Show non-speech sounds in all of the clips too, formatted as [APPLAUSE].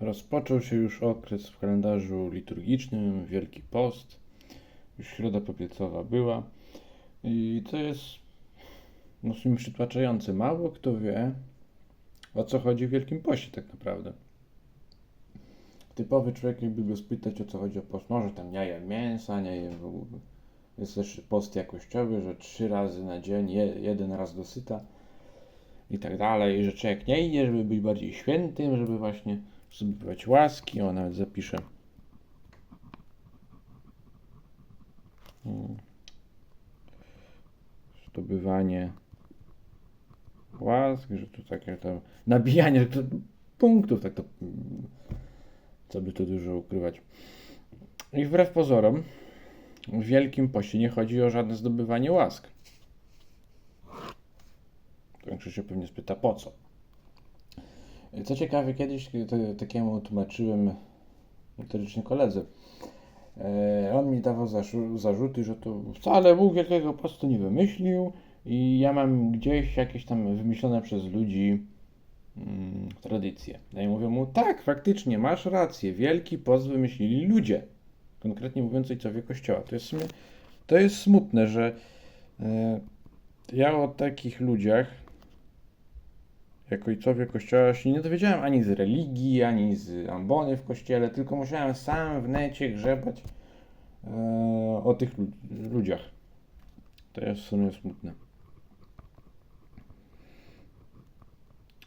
Rozpoczął się już okres w kalendarzu liturgicznym, Wielki Post. Już środa popielcowa była. I to jest no, w sumie przytłaczające. Mało kto wie, o co chodzi w Wielkim Poście tak naprawdę. Typowy człowiek, jakby go spytać, o co chodzi o post, może tam nie jem mięsa, nie jem. Jest też post jakościowy, że trzy razy na dzień, je, jeden raz dosyta i tak dalej, że człowiek nie idzie, żeby być bardziej świętym, żeby właśnie zdobywać łaski, o nawet zapiszę. Zdobywanie łask, że to takie tam nabijanie to punktów, tak to co by tu dużo ukrywać. I wbrew pozorom w Wielkim Poście nie chodzi o żadne zdobywanie łask. Większość się pewnie spyta po co. Co ciekawe, kiedyś takiemu tłumaczyłem notorycznie koledze. E, on mi dawał zarzu- zarzuty, że to wcale Bóg Wielkiego Postu nie wymyślił i ja mam gdzieś jakieś tam wymyślone przez ludzi mm, tradycje. No i mówię mu, tak, faktycznie, masz rację, Wielki Post wymyślili ludzie. Konkretnie mówiąc ojcowie Kościoła. To jest, to jest smutne, że e, ja o takich ludziach jako ojcowie kościoła się nie dowiedziałem ani z religii, ani z ambony w kościele, tylko musiałem sam w necie grzebać e, o tych lu- ludziach. To jest w sumie smutne.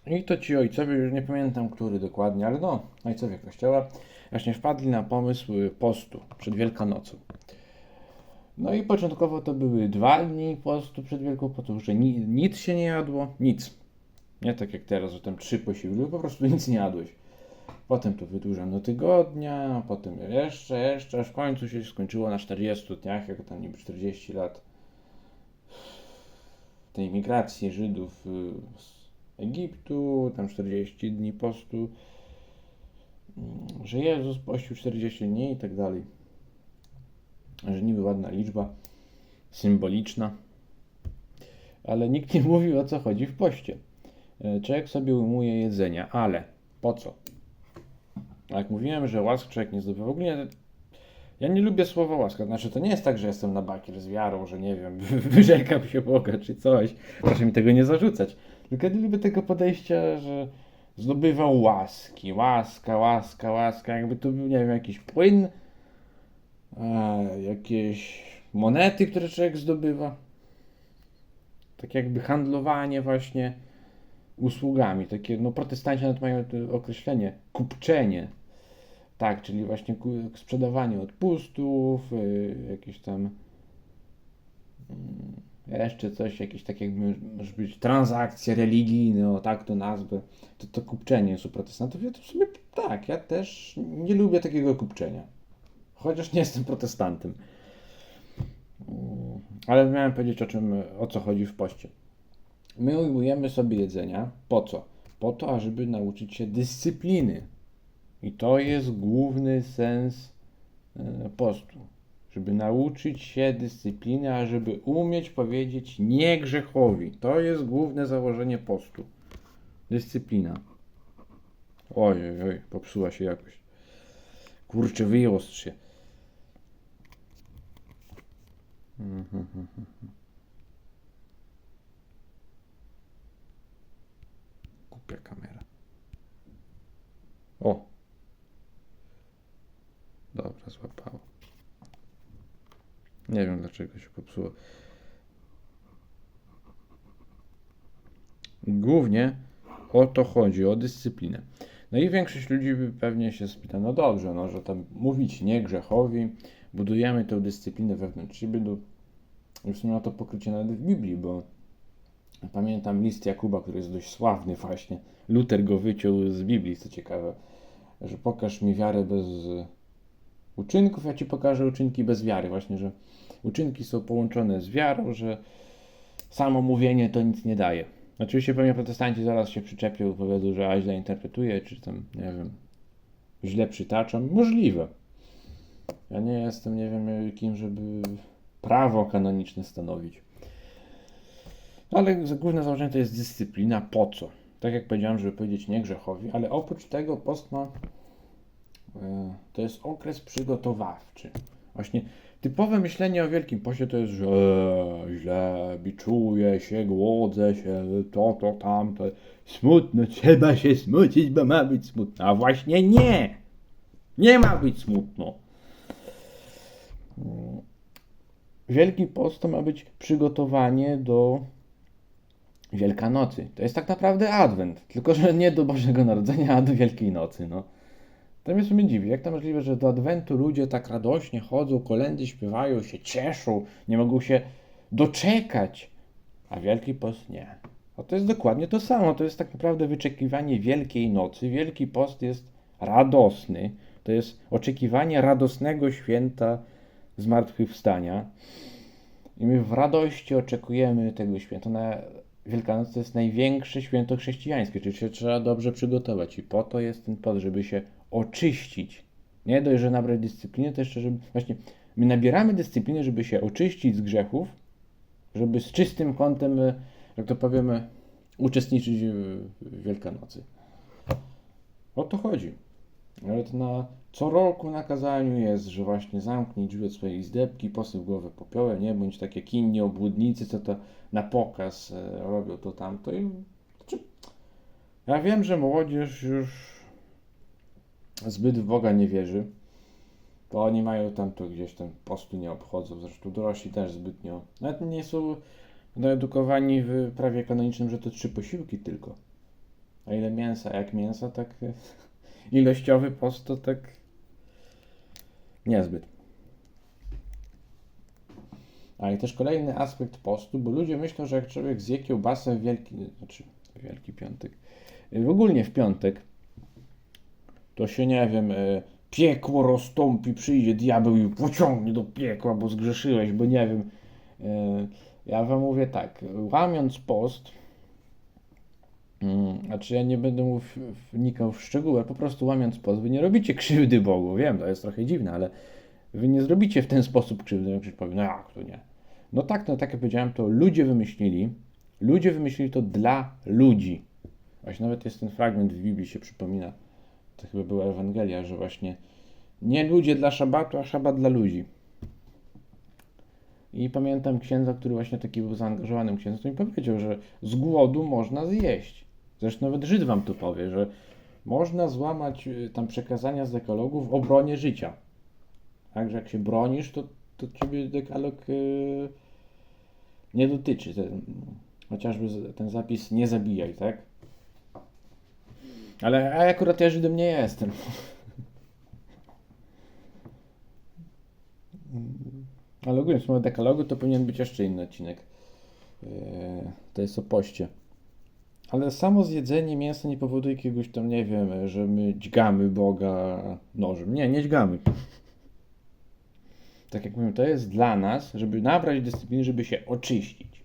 I to ci ojcowie, już nie pamiętam który dokładnie, ale no, ojcowie kościoła właśnie wpadli na pomysł postu przed Wielkanocą. No i początkowo to były dwa dni postu przed Wielką Potą, że ni nic się nie jadło, nic. Nie tak jak teraz, że tam trzy posiłki, po prostu nic nie jadłeś. Potem to wydłużam do tygodnia, potem jeszcze, jeszcze, aż w końcu się skończyło na 40 dniach, jak tam niby 40 lat tej migracji Żydów y, z Egiptu, tam 40 dni postu, mm, że Jezus pościł 40 dni i tak dalej. Że niby ładna liczba, symboliczna, ale nikt nie [LAUGHS] mówił o co chodzi w poście. E, Człowiek sobie ujmuje jedzenia, ale po co? Jak mówiłem, że łask człowiek nie zdobywa, w ogóle ja nie lubię słowa łaska. Znaczy, to nie jest tak, że jestem na bakier z wiarą, że nie wiem, [LAUGHS] wyrzekam się Boga czy coś. Proszę mi tego nie zarzucać. Tylko nie lubię tego podejścia, że zdobywał łaski, łaska, łaska, łaska, jakby to był, nie wiem, jakiś płyn, e, jakieś monety, które człowiek zdobywa. Tak jakby handlowanie właśnie usługami. Takie, no protestanci nawet mają określenie kupczenie. Tak, czyli właśnie sprzedawanie odpustów, y, jakieś tam mm, jeszcze coś, jakieś takie jakby może być transakcje religijne, o tak to nazwę. To, to kupczenie jest u protestantów. Ja to w sumie tak, ja też nie lubię takiego kupczenia. Chociaż nie jestem protestantem. Mm, Ale miałem powiedzieć o czym, o co chodzi w poście. My ujmujemy sobie jedzenia. Po co? Po to, ażeby nauczyć się dyscypliny. I to jest główny sens e, postu. Żeby nauczyć się dyscypliny, a żeby umieć powiedzieć nie grzechowi. To jest główne założenie postu. Dyscyplina. Oj, oj, oj, popsuła się jakoś. Kurczę, wyjostrz się. Mhm, Głupia kamera. O! Dobra, złapało. Nie wiem dlaczego się popsuło. Głównie o to chodzi, o dyscyplinę. No i większość ludzi pewnie się spyta, no dobrze, no, że tam mówić nie grzechowi, budujemy tę dyscyplinę wewnątrz siebie, no, w sumie ma to pokrycie nawet w Biblii, bo Pamiętam list Jakuba, który jest dość sławny właśnie. Luter go wyciął z Biblii, co ciekawe, że pokaż mi wiarę bez uczynków, ja ci pokażę uczynki bez wiary. Właśnie, że uczynki są połączone z wiarą, że samo mówienie to nic nie daje. Oczywiście pewnie protestanci zaraz się przyczepią, powiedzą, że a źle interpretuję, czy tam, nie wiem, źle przytaczam. Możliwe. Ja nie jestem, nie wiem, kim, żeby prawo kanoniczne stanowić. Ale za- główne założenie to jest dyscyplina. Po co? Tak jak powiedziałem, żeby powiedzieć nie grzechowi, ale oprócz tego post ma e, to jest okres przygotowawczy. Właśnie typowe myślenie o Wielkim Poście to jest, że źle, biczuję się, głodzę się, to, to, tamto, smutno, trzeba się smucić, bo ma być smutno. A właśnie nie! Nie ma być smutno. Wielki Post to ma być przygotowanie do Wielkanocy. To jest tak naprawdę Adwent, tylko że nie do Bożego Narodzenia, a do Wielkiej Nocy. No. To mnie w sumie dziwi, jak to możliwe, że do Adwentu ludzie tak radośnie chodzą, kolendy śpiewają, się cieszą, nie mogą się doczekać, a Wielki Post nie. A to jest dokładnie to samo, to jest tak naprawdę wyczekiwanie Wielkiej Nocy. Wielki Post jest radosny, to jest oczekiwanie radosnego święta zmartwychwstania. I my w radości oczekujemy tego święta. Wielkanoc to jest największe święto chrześcijańskie, czyli się trzeba dobrze przygotować. I po to jest ten post, żeby się oczyścić. Nie dość, że nabrać dyscypliny, to jeszcze, żeby. Właśnie, my nabieramy dyscypliny, żeby się oczyścić z grzechów, żeby z czystym kątem, e, jak to powiemy, uczestniczyć w Wielkanocy. O to chodzi. Nawet na co roku na kazaniu jest, że właśnie zamknij drzwi od swojej izdebki, posyp głowę popiołem, nie bądź takie kinnie, obłudnicy, co to na pokaz e, robią to tamto. I, znaczy, ja wiem, że młodzież już zbyt w Boga nie wierzy, to oni mają tam to gdzieś tam postu nie obchodzą, zresztą dorośli też zbytnio. Nawet nie są doedukowani w prawie kanonicznym, że to trzy posiłki tylko. A ile mięsa, jak mięsa, tak [LAUGHS] ilościowy post to tak niezbyt. A i też kolejny aspekt postu, bo ludzie myślą, że jak człowiek zje kiełbasę w wielki, znaczy wielki piątek, w ogóle w piątek, to się nie wiem, e, piekło rozstąpi, przyjdzie diabeł i pociągnie do piekła, bo zgrzeszyłeś, bo nie wiem. E, Ja wam mówię tak, łamiąc post, Znaczy ja nie będę wnikał w szczegóły, po prostu łamiąc post, wy nie robicie krzywdy Bogu, wiem, to jest trochę dziwne, ale wy nie zrobicie w ten sposób krzywdy, jak ktoś powie, no jak to nie. No tak, no tak jak powiedziałem, to ludzie wymyślili, ludzie wymyślili to dla ludzi. Właśnie nawet jest ten fragment w Biblii się przypomina, to chyba była Ewangelia, że właśnie nie ludzie dla szabatu, a szabat dla ludzi. I pamiętam księdza, który właśnie taki był zaangażowanym księdzem, mi powiedział, że z głodu można zjeść. Zresztą nawet Żyd wam tu powie, że można złamać y, tam przekazania z dekalogów w obronie życia. Także jak się bronisz, to, to ciebie dekalog yy, nie dotyczy. Ten, chociażby ten zapis nie zabijaj, tak? Ale a akurat ja Żydem nie jestem. [LAUGHS] Ale ogólnie w dekalogu to powinien być jeszcze inny odcinek. Yy, to jest o poście. Ale samo zjedzenie mięsa nie powoduje jakiegoś tam, nie wiem, że my dźgamy Boga nożem. Nie, nie dźgamy. Tak jak mówię, to jest dla nas, żeby nabrać dyscypliny, żeby się oczyścić.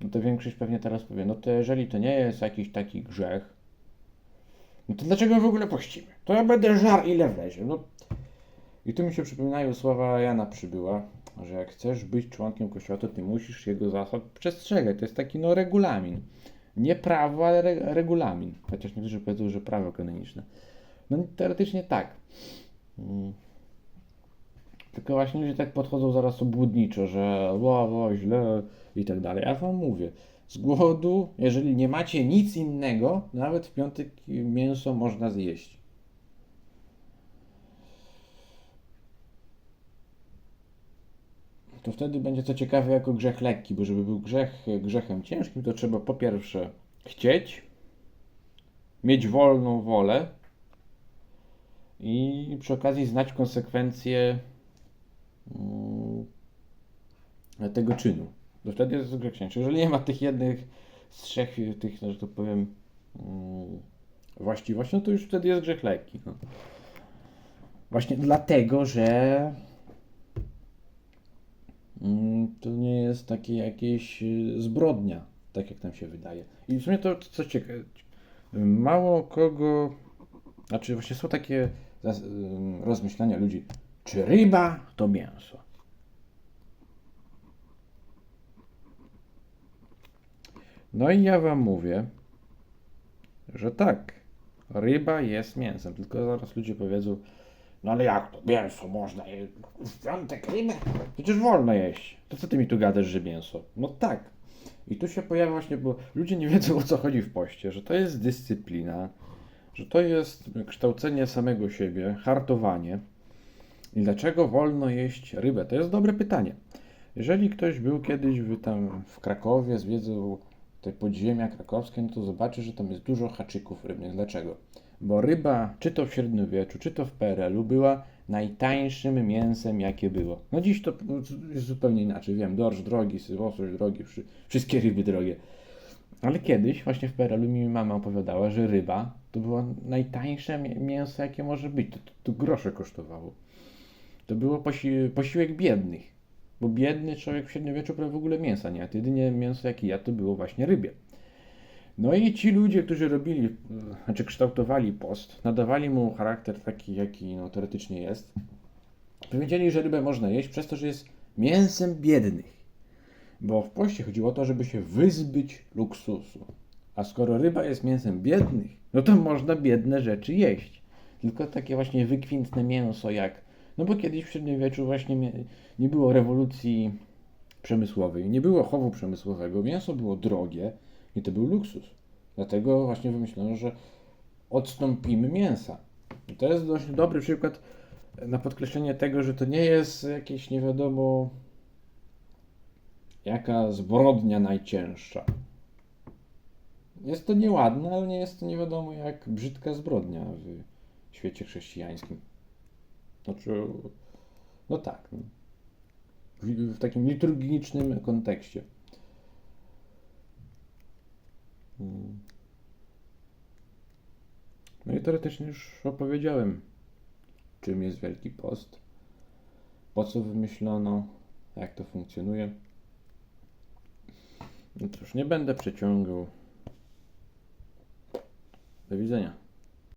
No to większość pewnie teraz powie, no to jeżeli to nie jest jakiś taki grzech, no to dlaczego w ogóle pościmy? To ja będę żar ile wlezie. No. I tu mi się przypominają słowa Jana Przybyła, że jak chcesz być członkiem Kościoła, to ty musisz jego zasad przestrzegać. To jest taki no regulamin. Nie prawo, ale re regulamin. Chociaż niektórzy powiedzą, że prawo kanoniczne. No teoretycznie tak. Mm. Tylko właśnie ludzie tak podchodzą zaraz obłudniczo, że ła, ła, źle i tak dalej. Ja wam mówię, z głodu, jeżeli nie macie nic innego, nawet w piątek mięso można zjeść. To wtedy będzie co ciekawe jako grzech lekki, bo żeby był grzech grzechem ciężkim, to trzeba po pierwsze chcieć, mieć wolną wolę i przy okazji znać konsekwencje mm, tego czynu. To wtedy jest grzech ciężki. Jeżeli nie ma tych jednych z trzech tych, że to powiem, mm, właściwości, no to już wtedy jest grzech lekki. No. Właśnie dlatego, że to nie jest takie jakieś y, zbrodnia, tak jak nam się wydaje. I w sumie to co ciekawe, mało kogo, znaczy właśnie są takie ym, rozmyślania ludzi, czy ryba to mięso? No i ja wam mówię, że tak, Ryba jest mięsem, tylko zaraz ludzie powiedzą, no ale jak to mięso można jeść? W piątek rybę? Przecież wolno jeść. To co ty mi tu gadasz, że mięso? No tak. I tu się pojawia właśnie, bo ludzie nie wiedzą o co chodzi w poście, że to jest dyscyplina, że to jest kształcenie samego siebie, hartowanie. I dlaczego wolno jeść rybę? To jest dobre pytanie. Jeżeli ktoś był kiedyś w, tam w Krakowie, zwiedzał te podziemia krakowskie, no to zobaczy, że tam jest dużo haczyków rybnych. Dlaczego? Bo ryba, czy to w średniowieczu, czy to w PRL-u, była najtańszym mięsem, jakie było. No dziś to jest zupełnie inaczej. Wiem, dorsz drogi, łosoś drogi, wszy- wszystkie ryby drogie. Ale kiedyś, właśnie w PRL-u mi mama opowiadała, że ryba to było najtańsze mię- mięso, jakie może być. To, to, to grosze kosztowało. To było posi- posiłek biednych. Bo biedny człowiek w średniowieczu prawie w ogóle mięsa nie jadł. Jedynie mięso, jakie jadł, to było właśnie rybie. No i ci ludzie, którzy robili, znaczy kształtowali post, nadawali mu charakter taki, jaki no, teoretycznie jest, powiedzieli, że rybę można jeść przez to, że jest mięsem biednych. Bo w poście chodziło o to, żeby się wyzbyć luksusu. A skoro ryba jest mięsem biednych, no to można biedne rzeczy jeść. Tylko takie właśnie wykwintne mięso jak... No bo kiedyś w średniowieczu właśnie nie było rewolucji przemysłowej, nie było chowu przemysłowego, mięso było drogie i to był luksus. Dlatego właśnie wymyślono, że odstąpimy mięsa. I to jest dość dobry przykład na podkreślenie tego, że to nie jest jakieś nie wiadomo jaka zbrodnia najcięższa. Jest to nieładne, ale nie jest to nie wiadomo jak brzydka zbrodnia w świecie chrześcijańskim. Znaczy, no tak. no. W, w takim liturgicznym kontekście. Mm. No i teoretycznie już opowiedziałem, czym jest Wielki Post, po co wymyślono, jak to funkcjonuje. No cóż, nie będę przeciągał. Do widzenia.